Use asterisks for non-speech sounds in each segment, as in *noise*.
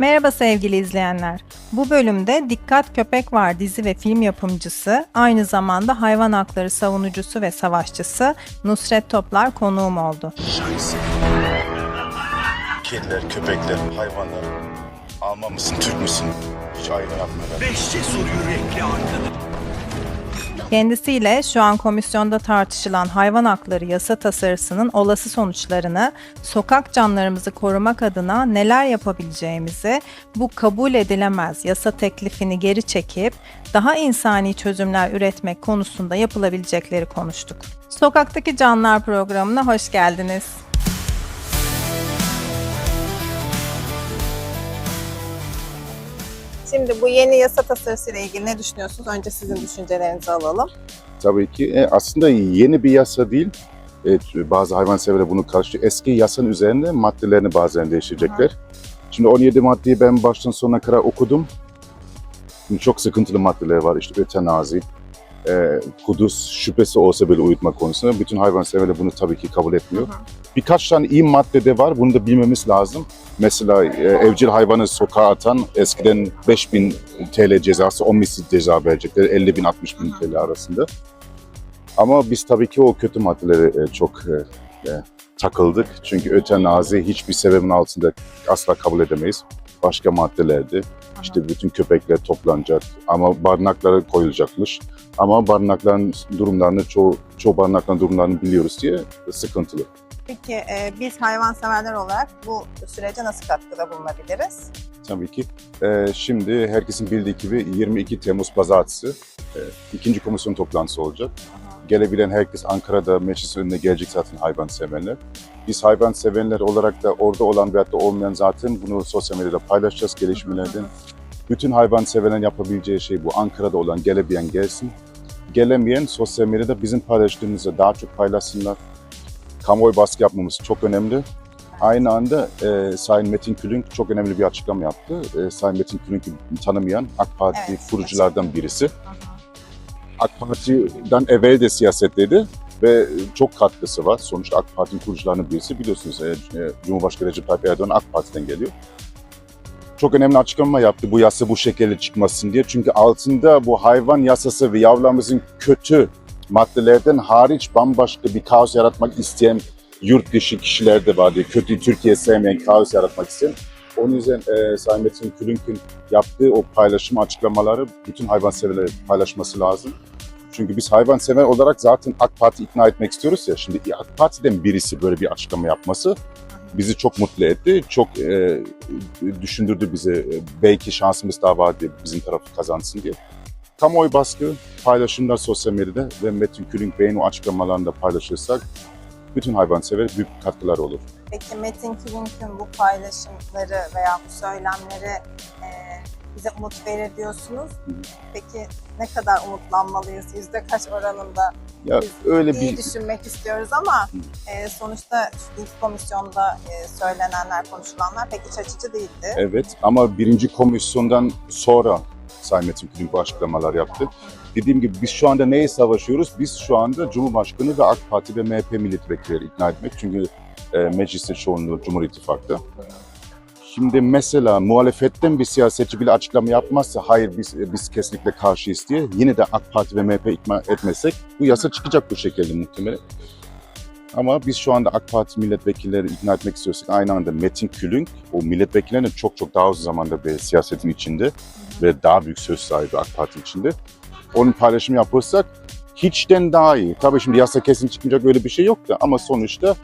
Merhaba sevgili izleyenler. Bu bölümde Dikkat Köpek Var dizi ve film yapımcısı, aynı zamanda hayvan hakları savunucusu ve savaşçısı Nusret Toplar konuğum oldu. Şahisi. Kediler, köpekler, hayvanlar. Alman mısın, Türk müsün? Hiç ayrım yapmıyorlar. Beş cesur yürekli arkadaş. Kendisiyle şu an komisyonda tartışılan hayvan hakları yasa tasarısının olası sonuçlarını, sokak canlarımızı korumak adına neler yapabileceğimizi, bu kabul edilemez yasa teklifini geri çekip daha insani çözümler üretmek konusunda yapılabilecekleri konuştuk. Sokaktaki Canlar programına hoş geldiniz. Şimdi bu yeni yasa tasarısı ile ilgili ne düşünüyorsunuz? Önce sizin düşüncelerinizi alalım. Tabii ki. E, aslında yeni bir yasa değil. Evet, bazı hayvanseverler bunu karşı eski yasanın üzerine maddelerini bazen değiştirecekler. Şimdi 17 maddeyi ben baştan sona kadar okudum. Şimdi çok sıkıntılı maddeler var. İşte ötenazi, e, kuduz şüphesi olsa bile uyutma konusunda. Bütün hayvanseverler bunu tabii ki kabul etmiyor. Birkaç tane iyi madde de var. Bunu da bilmemiz lazım. Mesela e, evcil hayvanı sokağa atan eskiden 5000 TL cezası 10 misli ceza verecekler. 50 bin 60 bin TL arasında. Ama biz tabii ki o kötü maddelere çok e, e, takıldık. Çünkü ötenazi hiçbir sebebin altında asla kabul edemeyiz. Başka maddelerdi. İşte bütün köpekler toplanacak ama barınaklara koyulacakmış. Ama barınakların durumlarını, çoğu, çoğu barınakların durumlarını biliyoruz diye sıkıntılı. Peki e, biz hayvanseverler olarak bu sürece nasıl katkıda bulunabiliriz? Tabii ki. Ee, şimdi herkesin bildiği gibi 22 Temmuz Pazartesi e, ikinci komisyon toplantısı olacak. Gelebilen herkes Ankara'da meclis önüne gelecek zaten hayvan sevenler. Biz hayvan sevenler olarak da orada olan veyahut da olmayan zaten bunu sosyal medyada paylaşacağız gelişmelerden. Bütün hayvan sevenlerin yapabileceği şey bu. Ankara'da olan gelemeyen gelsin. Gelemeyen sosyal medyada bizim paylaştığımızı daha çok paylaşsınlar. Kamuoyu baskı yapmamız çok önemli. Aynı anda e, Sayın Metin Külünk çok önemli bir açıklama yaptı. E, Sayın Metin Külünk'ü tanımayan AK Parti Evet, kuruculardan birisi. AK Parti'den evvel de siyasetteydi ve çok katkısı var. Sonuçta AK Parti'nin kurucularının birisi biliyorsunuz. E, e, Cumhurbaşkanı Recep Tayyip Erdoğan AK Parti'den geliyor. Çok önemli açıklama yaptı bu yasa bu şekilde çıkmasın diye. Çünkü altında bu hayvan yasası ve yavrularımızın kötü maddelerden hariç bambaşka bir kaos yaratmak isteyen yurt dışı kişiler de var diye. Kötü Türkiye sevmeyen, kaos yaratmak isteyen. Onun yüzden e, Sayın Metin Külünk'ün yaptığı o paylaşım açıklamaları bütün hayvanseverlere paylaşması lazım. Çünkü biz hayvansever olarak zaten AK Parti ikna etmek istiyoruz ya. Şimdi AK Parti'den birisi böyle bir açıklama yapması bizi çok mutlu etti. Çok e, düşündürdü bizi. E, Belki şansımız daha var diye bizim tarafı kazansın diye. Kamuoyu baskı, paylaşımlar sosyal medyada ve Metin Külünk Bey'in o açıklamalarını da paylaşırsak bütün hayvansever büyük katkılar olur. Peki Metin Külünk'ün bu paylaşımları veya bu söylemleri e, bize umut verir diyorsunuz. Peki ne kadar umutlanmalıyız? Yüzde kaç oranında Ya Biz öyle iyi bir düşünmek istiyoruz ama e, sonuçta şu ilk komisyonda e, söylenenler, konuşulanlar pek iç açıcı değildi. Evet ama birinci komisyondan sonra Sayın Metin Külünk bu açıklamalar yaptı. Dediğim gibi biz şu anda neye savaşıyoruz? Biz şu anda Cumhurbaşkanı ve AK Parti ve MHP milletvekilleri ikna etmek. Çünkü e, mecliste çoğunluğu Cumhur İttifak'ta. Şimdi mesela muhalefetten bir siyasetçi bile açıklama yapmazsa hayır biz biz kesinlikle karşıyız diye yine de AK Parti ve MHP ikna etmesek bu yasa çıkacak bu şekilde muhtemelen. Ama biz şu anda AK Parti milletvekilleri ikna etmek istiyorsak aynı anda Metin Külünk o milletvekillerinin çok çok daha uzun zamanda bir siyasetin içinde ve daha büyük söz sahibi AK Parti içinde. Onun paylaşım yapırsak hiçten daha iyi. Tabii şimdi yasa kesin çıkmayacak öyle bir şey yok da ama sonuçta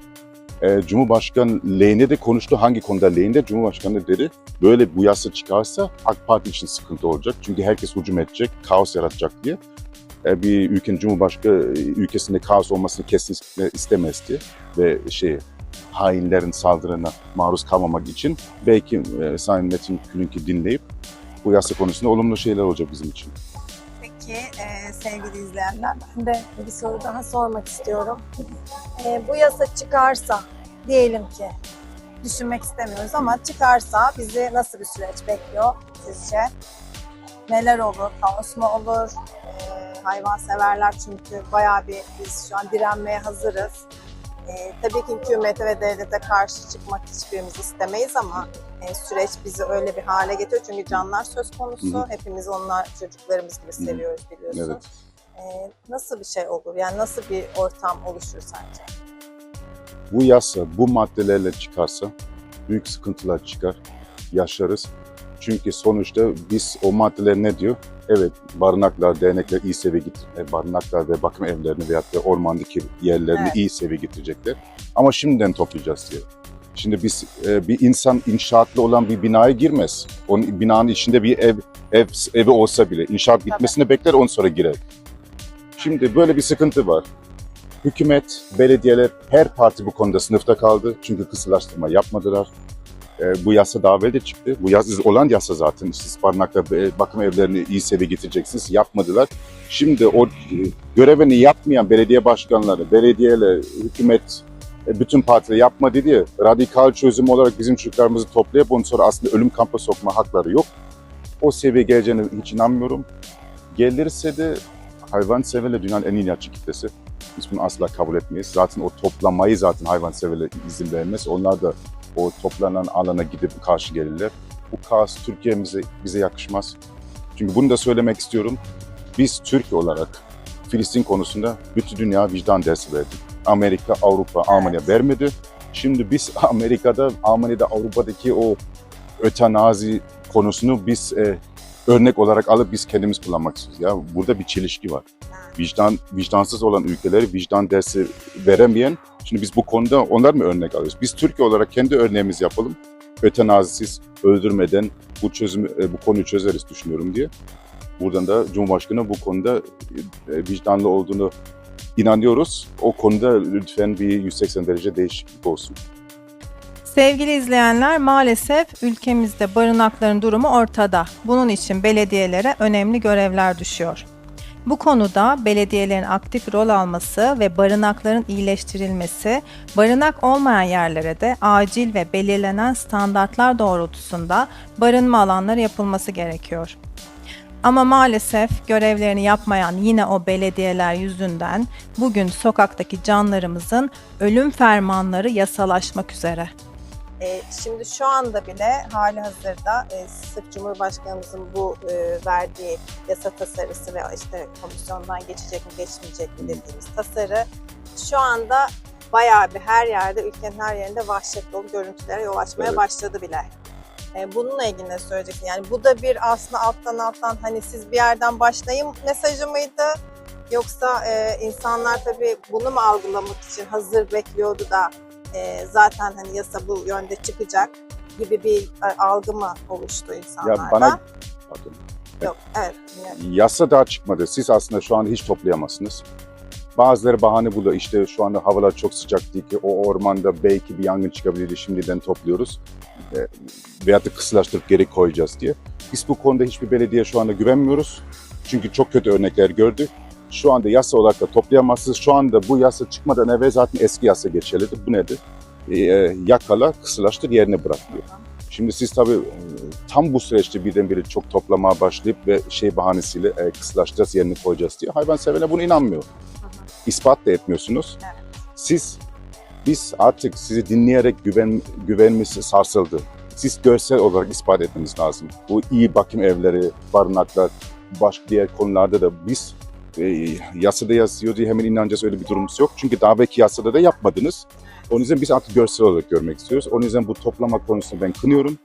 e, Cumhurbaşkanı lehine de konuştu. Hangi konuda lehinde? Cumhurbaşkanı dedi böyle bu yasa çıkarsa AK Parti için sıkıntı olacak. Çünkü herkes hücum edecek, kaos yaratacak diye. E, bir ülkenin Cumhurbaşkanı ülkesinde kaos olmasını kesinlikle istemezdi. Ve şey hainlerin saldırına maruz kalmamak için belki e, Sayın Metin Külünk'ü dinleyip bu yasa konusunda olumlu şeyler olacak bizim için. Sevgili izleyenler, Ben de bir soru daha sormak istiyorum. Ee, bu yasa çıkarsa diyelim ki düşünmek istemiyoruz ama çıkarsa bizi nasıl bir süreç bekliyor sizce? Neler olur? Kaos mu olur? E, hayvan severler çünkü bayağı bir biz şu an direnmeye hazırız. E, tabii ki hükümete ve devlete karşı çıkmak hiçbirimiz istemeyiz ama e, süreç bizi öyle bir hale getiriyor. Çünkü canlar söz konusu. Hı hı. Hepimiz onlar çocuklarımız gibi seviyoruz biliyorsun. Evet. E, nasıl bir şey olur? Yani nasıl bir ortam oluşur sence? Bu yasa bu maddelerle çıkarsa büyük sıkıntılar çıkar, yaşarız. Çünkü sonuçta biz o maddeler ne diyor? Evet barınaklar, dernekler iyi seviye getir, e, barınaklar ve bakım evlerini veyahut da ormandaki yerlerini Evet. iyi seviye getirecekler. Ama şimdiden toplayacağız diyor. Şimdi biz e, bir insan inşaatlı olan bir binaya girmez. Onun binanın içinde bir ev ev evi olsa bile inşaat bitmesini bekler ondan sonra girer. Şimdi böyle bir sıkıntı var. Hükümet, belediyeler, her parti bu konuda sınıfta kaldı. Çünkü kısılaştırma yapmadılar. Ee, bu yasa daha evvel de çıktı. Bu yasa olan yasa zaten. Siz barınakta e, bakım evlerini iyi seviye getireceksiniz. Yapmadılar. Şimdi o e, görevini yapmayan belediye başkanları, belediyeler, hükümet, e, bütün partiler yapma dedi ya, radikal çözüm olarak bizim çocuklarımızı toplayıp ondan sonra aslında ölüm kampa sokma hakları yok. O seviye geleceğine hiç inanmıyorum. Gelirse de hayvan severler dünyanın en inatçı kitlesi. Biz bunu asla kabul etmeyiz. Zaten o toplamayı zaten hayvan severler izin vermez. Onlar da o toplanan alana gidip karşı gelirler. Bu kaos Türkiye'mize bize yakışmaz. Çünkü bunu da söylemek istiyorum. Biz Türkiye olarak Filistin konusunda bütün dünya vicdan dersi verdik. Amerika, Avrupa, Almanya vermedi. Şimdi biz *laughs* Amerika'da, Almanya'da, Avrupa'daki o ötenazi konusunu biz e, örnek olarak alıp biz kendimiz kullanmak istiyoruz. Ya burada bir çelişki var. Vicdan vicdansız olan ülkeleri vicdan dersi veremeyen şimdi biz bu konuda onlar mı örnek alıyoruz? Biz Türkiye olarak kendi örneğimizi yapalım. Ötenazisiz, öldürmeden bu çözümü e, bu konuyu çözeriz düşünüyorum diye. Buradan da Cumhurbaşkanı bu konuda e, vicdanlı olduğunu inanıyoruz. O konuda lütfen bir 180 derece değişiklik olsun. Sevgili izleyenler maalesef ülkemizde barınakların durumu ortada. Bunun için belediyelere önemli görevler düşüyor. Bu konuda belediyelerin aktif rol alması ve barınakların iyileştirilmesi, barınak olmayan yerlere de acil ve belirlenen standartlar doğrultusunda barınma alanları yapılması gerekiyor. Ama maalesef görevlerini yapmayan yine o belediyeler yüzünden bugün sokaktaki canlarımızın ölüm fermanları yasalaşmak üzere. E, şimdi şu anda bile hali hazırda e, sırf Cumhurbaşkanımızın bu e, verdiği yasa tasarısı ve işte komisyondan geçecek mi geçmeyecek mi dediğimiz tasarı şu anda bayağı bir her yerde ülkenin her yerinde vahşet dolu görüntülere yol açmaya Evet. başladı bile. E, bununla ilgili ne söyleyeceksin? Yani bu da bir aslında alttan alttan hani siz bir yerden başlayın mesajı mıydı? Yoksa e, insanlar tabii bunu mu algılamak için hazır bekliyordu da e, zaten hani yasa bu yönde çıkacak gibi bir e, algı mı oluştu insanlarda? Ya bana pardon. Yok, evet. Yasa daha çıkmadı. Siz aslında şu anda hiç toplayamazsınız. Bazıları bahane buluyor. İşte şu anda havalar çok sıcak değil ki o ormanda belki bir yangın çıkabilirdi şimdiden topluyoruz. E, veyahut da kısılaştırıp geri koyacağız diye. Biz bu konuda hiçbir belediye şu anda güvenmiyoruz. Çünkü çok kötü örnekler gördük. Şu anda yasa olarak da toplayamazsınız. Şu anda bu yasa çıkmadan evvel zaten eski yasa geçerliydi. Bu nedir? E, yakala, kısılaştır, yerine bırak diyor. Şimdi siz tabii e, tam bu süreçte birdenbire çok toplamaya başlayıp ve şey bahanesiyle e, kısılaştıracağız, yerine koyacağız diye. Hayvan severler buna inanmıyor. İspat da etmiyorsunuz. Siz, biz artık sizi dinleyerek güven, güvenimiz sarsıldı. Siz görsel olarak ispat etmeniz lazım. Bu iyi bakım evleri, barınaklar, başka diğer konularda da biz e, yasada yazıyor diye hemen inanacağız öyle bir durumumuz yok. Çünkü daha belki yasada da yapmadınız. Onun yüzden biz artık görsel olarak görmek istiyoruz. Onun yüzden bu toplama konusunu ben kınıyorum.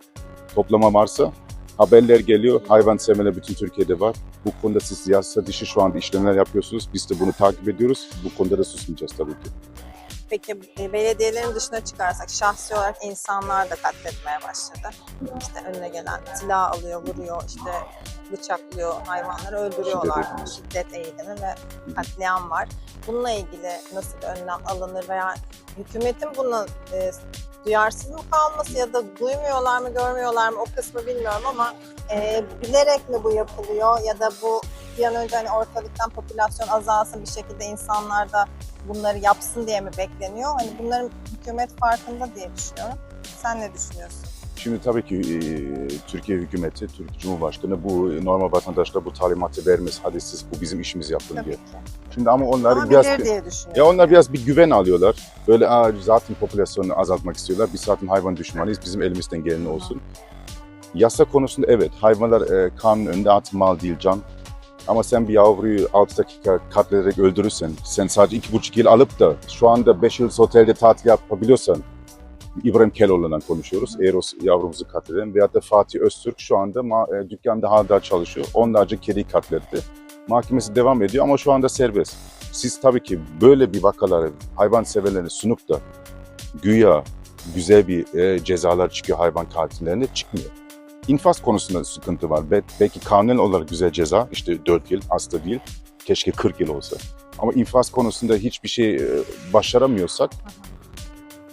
Toplama varsa haberler geliyor. Hayvan sevmeler bütün Türkiye'de var. Bu konuda siz yasa dışı şu anda işlemler yapıyorsunuz. Biz de bunu takip ediyoruz. Bu konuda da susmayacağız tabii ki. Peki e, belediyelerin dışına çıkarsak şahsi olarak insanlar da katletmeye başladı. İşte önüne gelen silah alıyor, vuruyor, işte bıçaklıyor, hayvanları öldürüyorlar. Şiddet eğitimi ve katliam var. Bununla ilgili nasıl bir önlem alınır veya hükümetin buna e, duyarsız mı kalması ya da duymuyorlar mı, görmüyorlar mı o kısmı bilmiyorum ama e, bilerek mi bu yapılıyor ya da bu bir an önce hani ortalıktan popülasyon azalsın bir şekilde insanlar da bunları yapsın diye mi bekleniyor? Hani bunların hükümet farkında diye düşünüyorum. Sen ne düşünüyorsun? Şimdi tabii ki e, Türkiye hükümeti, Türk Cumhurbaşkanı bu normal vatandaşlara bu talimatı vermez. Hadi siz bu bizim işimizi yapın Tabii diye. ki. Şimdi ama onlar Ama biraz diye ya onlar biraz bir güven alıyorlar. Böyle Aa, zaten popülasyonu azaltmak istiyorlar. Biz zaten hayvan düşmanıyız. Bizim elimizden geleni olsun. Yasa konusunda evet hayvanlar e, kanun önünde artık mal değil can. Ama sen bir yavruyu 6 dakika katlederek öldürürsen, sen sadece 2,5 yıl alıp da şu anda 5 yıl otelde tatil yapabiliyorsan, İbrahim Keloğlu'ndan konuşuyoruz. Eros yavrumuzu katleden veyahut da Fatih Öztürk şu anda ma- e, dükkanda hala çalışıyor. Onlarca kedi katletti. Mahkemesi devam ediyor ama şu anda serbest. Siz tabii ki böyle bir vakaları hayvan severlerine sunup da güya güzel bir e, cezalar çıkıyor hayvan katillerine çıkmıyor. İnfaz konusunda sıkıntı var. Be- belki kanun olarak güzel ceza işte 4 yıl aslında değil. Keşke 40 yıl olsa. Ama infaz konusunda hiçbir şey e, başaramıyorsak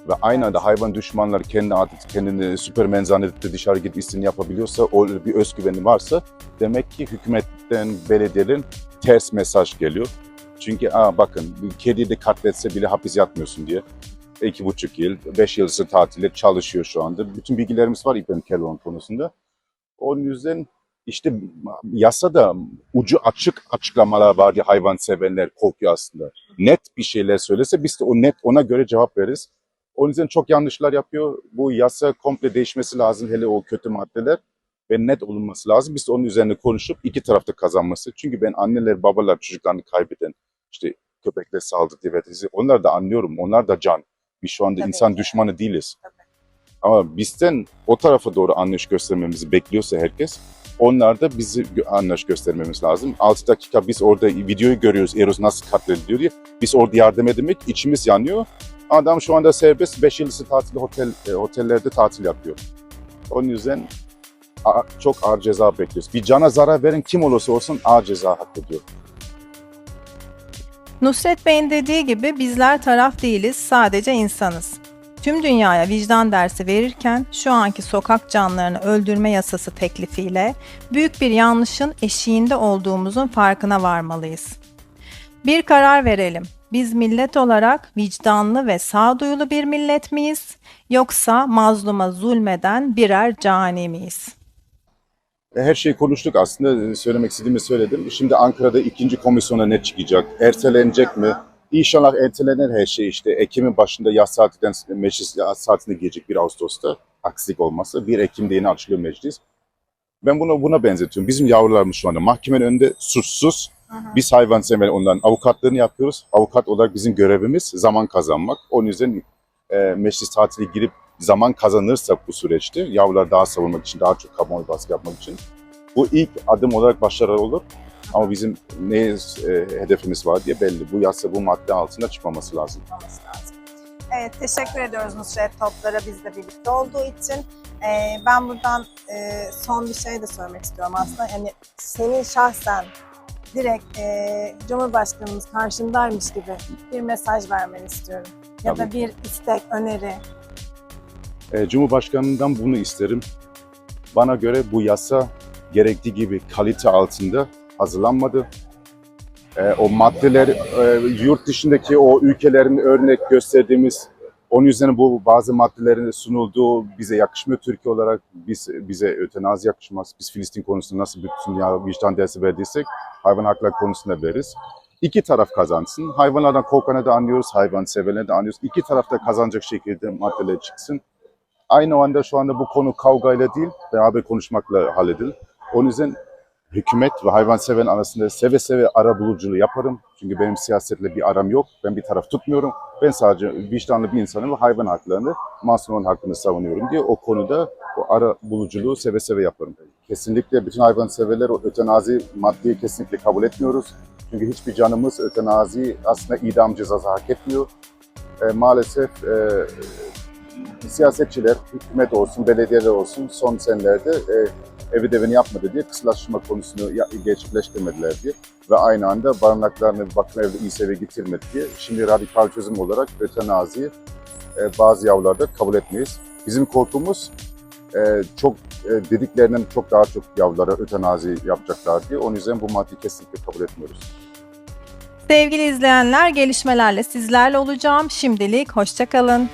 ve aynı anda hayvan düşmanları kendi adet kendini süpermen zannedip dışarı gidip istediğini yapabiliyorsa, o bir özgüveni varsa demek ki hükümetten, belediyelerin ters mesaj geliyor. Çünkü Aa, bakın kedi de katletse bile hapis yatmıyorsun diye. İki buçuk yıl, beş yıldızlı tatile çalışıyor şu anda. Bütün bilgilerimiz var İbrahim Keloğlan konusunda. Onun yüzden işte yasada ucu açık açıklamalar var diye hayvan sevenler korkuyor aslında. Net bir şeyler söylese biz de o net ona göre cevap veririz. O yüzden çok yanlışlar yapıyor. Bu yasa komple değişmesi lazım hele o kötü maddeler ve net olunması lazım. Biz onun üzerine konuşup iki tarafta kazanması. Çünkü ben anneler babalar çocuklarını kaybeden işte köpekle saldırdı ve dizi onlar da anlıyorum. Onlar da can. Biz şu anda Tabii insan ki. düşmanı değiliz. Tabii. Ama bizden o tarafa doğru anlayış göstermemizi bekliyorsa herkes onlar da bizi anlayış göstermemiz lazım. 6 dakika biz orada videoyu görüyoruz Eros nasıl katlediliyor diye. Biz orada yardım edemek içimiz yanıyor. Adam şu anda serbest 5 yıldızlı tatil otel, e, otellerde tatil yapıyor. Onun yüzden çok ağır ceza bekliyoruz. Bir cana zarar veren kim olursa olsun ağır ceza hak ediyor. Nusret Bey'in dediği gibi bizler taraf değiliz, sadece insanız. Tüm dünyaya vicdan dersi verirken şu anki sokak canlarını öldürme yasası teklifiyle büyük bir yanlışın eşiğinde olduğumuzun farkına varmalıyız. Bir karar verelim. Biz millet olarak vicdanlı ve sağduyulu bir millet miyiz yoksa mazluma zulmeden birer cani miyiz? Her şeyi konuştuk aslında söylemek istediğimi söyledim. Şimdi Ankara'da ikinci komisyona ne çıkacak? Ertelenecek mi? İnşallah ertelenen her şey işte Ekim'in başında yaz saatinden meclis yaz saatine girecek 1 Ağustos'ta aksilik olmazsa 1 Ekim'de yeni açılıyor meclis. Ben bunu buna benzetiyorum. Bizim yavrularımız şu anda mahkemenin önünde suçsuz. Biz hayvansever onların avukatlığını yapıyoruz. Avukat olarak bizim görevimiz zaman kazanmak. Onun yüzden e, meclis tatile girip zaman kazanırsak bu süreçte yavrular daha savunmak için, daha çok kamuoyu baskı yapmak için bu ilk adım olarak başarılı olur. Ama bizim ne e, hedefimiz var diye belli. Bu yasa bu madde altında çıkmaması lazım. Evet, teşekkür ediyoruz Nusret Toplar'a bizle birlikte olduğu için. Ee, ben buradan e, son bir şey de söylemek istiyorum aslında. Yani senin şahsen direkt e, Cumhurbaşkanımız karşındaymış gibi bir mesaj vermeni istiyorum. Ya da Tabii bir istek, öneri. E, Cumhurbaşkanından bunu isterim. Bana göre bu yasa gerektiği gibi kalite altında hazırlanmadı. E, o maddeler e, yurt dışındaki o ülkelerin örnek gösterdiğimiz onun üzerine bu bazı maddelerin sunulduğu bize yakışmıyor Türkiye olarak. Biz bize ötenazi yakışmaz. Biz Filistin konusunda nasıl bütün dünya vicdan dersi verdiysek hayvan hakları konusunda veririz. İki taraf kazansın. Hayvanlardan korkanı da anlıyoruz, hayvan severleri de anlıyoruz. İki taraf da kazanacak şekilde maddeler çıksın. Aynı anda şu anda bu konu kavgayla değil, beraber konuşmakla halledilir. Onun yüzden hükümet ve hayvansever arasında seve seve ara buluculuğu yaparım. Çünkü benim siyasetle bir aram yok. Ben bir taraf tutmuyorum. Ben sadece vicdanlı bir insanım ve hayvan haklarını, masumların hakkını savunuyorum diye o konuda o ara buluculuğu seve seve yaparım. Kesinlikle bütün hayvanseverler o ötenazi maddeyi kesinlikle kabul etmiyoruz. Çünkü hiçbir canımız ötenazi aslında idam cezası hak etmiyor. E, maalesef e, siyasetçiler, hükümet olsun, belediyeler olsun son senelerde e, evi devini yapmadı diye kısıtlaştırma konusunu gerçekleştirmediler diye ve aynı anda barınaklarını bakım evde iyi seviye getirmedi diye şimdi radikal çözüm olarak ötenaziyi e, bazı yavrularda kabul etmeyiz. Bizim korkumuz e, çok e, dediklerinden çok daha çok yavrulara ötenazi yapacaklar diye. Onun yüzden bu maddeyi kesinlikle kabul etmiyoruz. Sevgili izleyenler gelişmelerle sizlerle olacağım. Şimdilik hoşçakalın.